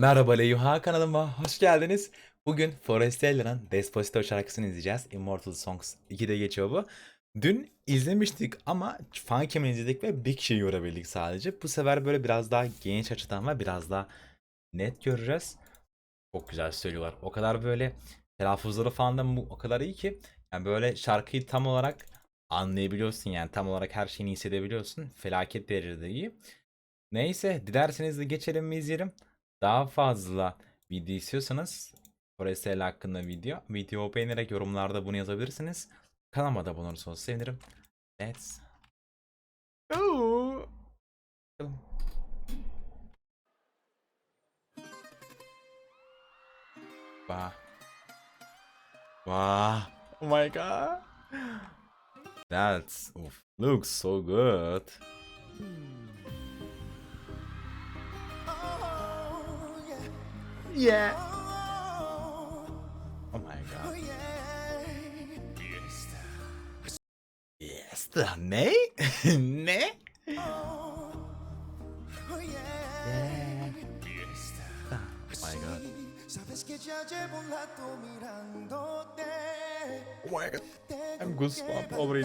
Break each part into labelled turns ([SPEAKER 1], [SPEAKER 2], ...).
[SPEAKER 1] Merhaba Leyuha kanalıma hoş geldiniz. Bugün Forestella'nın Despacito şarkısını izleyeceğiz. Immortal Songs 2'de geçiyor bu. Dün izlemiştik ama fan kemini izledik ve bir kişiyi görebildik sadece. Bu sefer böyle biraz daha geniş açıdan ve biraz daha net göreceğiz. Çok güzel söylüyorlar. O kadar böyle telaffuzları falan da o kadar iyi ki. Yani böyle şarkıyı tam olarak anlayabiliyorsun yani tam olarak her şeyini hissedebiliyorsun. Felaket derecede iyi. Neyse dilerseniz de geçelim mi izleyelim daha fazla video istiyorsanız Forestel hakkında video, video beğenerek yorumlarda bunu yazabilirsiniz. Kanalıma da abone olursanız sevinirim. Let's go. Bah. Wow. Oh my god. That's oof, looks so good. Hmm. Oh oh, yeah. Oh my god.
[SPEAKER 2] Yes, né? né? Yeah.
[SPEAKER 1] Oh my god. Oh my god.
[SPEAKER 3] I'm goosebumps already.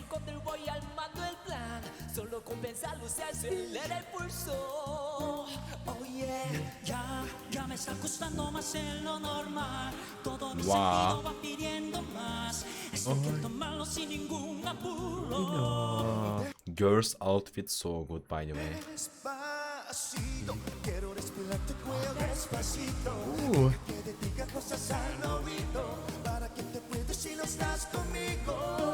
[SPEAKER 3] pensarlo se acelera el pulso. Oh yeah,
[SPEAKER 4] ya, ya me está costando más en lo normal. Todo mi
[SPEAKER 1] wow.
[SPEAKER 4] sentido va pidiendo más. Esto oh. que tomarlo sin ningún apuro. No.
[SPEAKER 1] Girls outfit so good by the way.
[SPEAKER 2] Despacito, quiero respirar tu cuello despacito. Que te diga cosas al oído para que te puedas si no estás conmigo.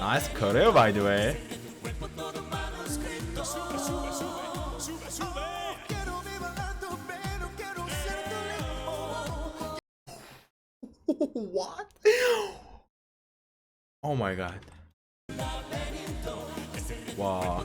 [SPEAKER 1] Nice career, by the way. what? Oh my god. Wow.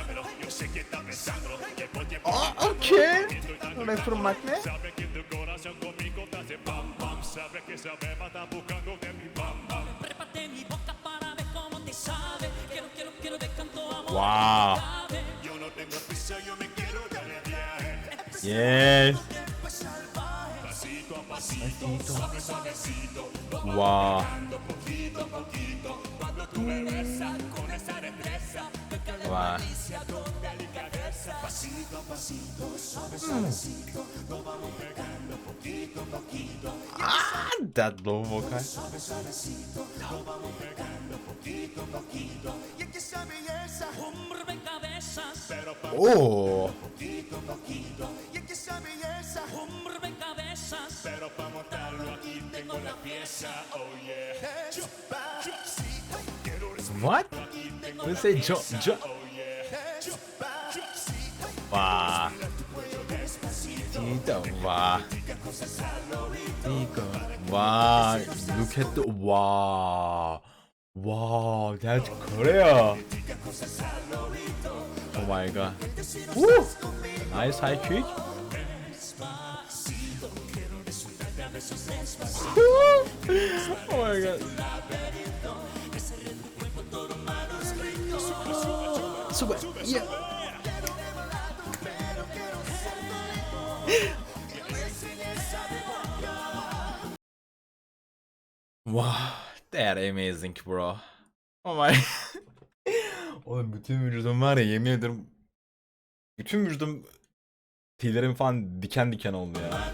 [SPEAKER 1] Oh, okay.
[SPEAKER 4] Não é formato,
[SPEAKER 1] Wow. Yes.
[SPEAKER 5] Despacito, suave, suavecito.
[SPEAKER 1] Wow.
[SPEAKER 5] tú con esa destreza.
[SPEAKER 1] Wow.
[SPEAKER 5] Pasito, pasito, suave, suavecito. Lo vamos pegando poquito, poquito.
[SPEAKER 1] Ah, that low vocal.
[SPEAKER 2] Oh. esa belleza.
[SPEAKER 4] u o
[SPEAKER 5] m p
[SPEAKER 1] e
[SPEAKER 2] c a b e z
[SPEAKER 4] a s
[SPEAKER 5] Pero p a montarlo aquí tengo la pieza. Oh yeah.
[SPEAKER 2] Chupa. Sí.
[SPEAKER 5] Quiero What?
[SPEAKER 1] What is it? Jo jo
[SPEAKER 2] 와.
[SPEAKER 1] 진짜 와. 이거 와. Look at the 와. 와, that's Korea. Oh my god. Woo! Nice high kick. oh my god. Sube, yeah. wow, that amazing bro. Oh my. Oğlum bütün vücudum var ya yemin ederim. Bütün vücudum tüylerim falan diken diken oldu ya.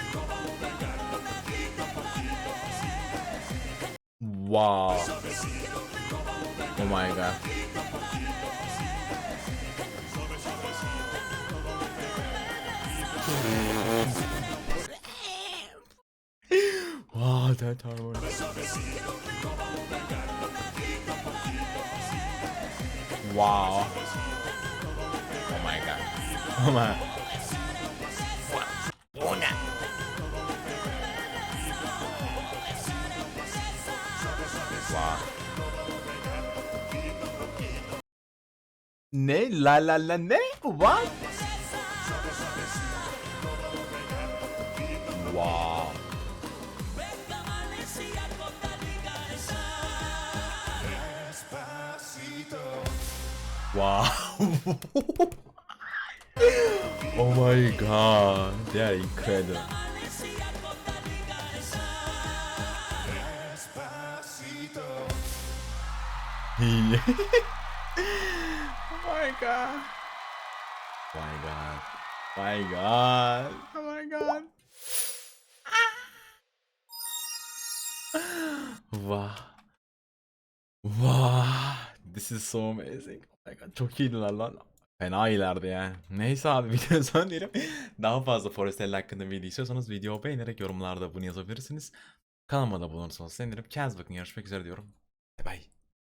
[SPEAKER 1] Wow. Oh my god. wow,
[SPEAKER 2] that's
[SPEAKER 1] horrible. Wow. Oh my god. Oh my. Wow. Ne? La la la ne? What? Wow. Wow. oh my god. t h e a r incredible. Yeah. oh my god. Oh my god. Oh ah. my god. Oh my god. Vah. Vah. This is so amazing. Oh my god. Çok iyiydiler lan. Fena iyilerdi yani. Neyse abi video son diyelim. Daha fazla Forestel hakkında video istiyorsanız video beğenerek yorumlarda bunu yazabilirsiniz. Kanalıma da bulunursanız sevinirim. Kendinize bakın. Görüşmek üzere diyorum.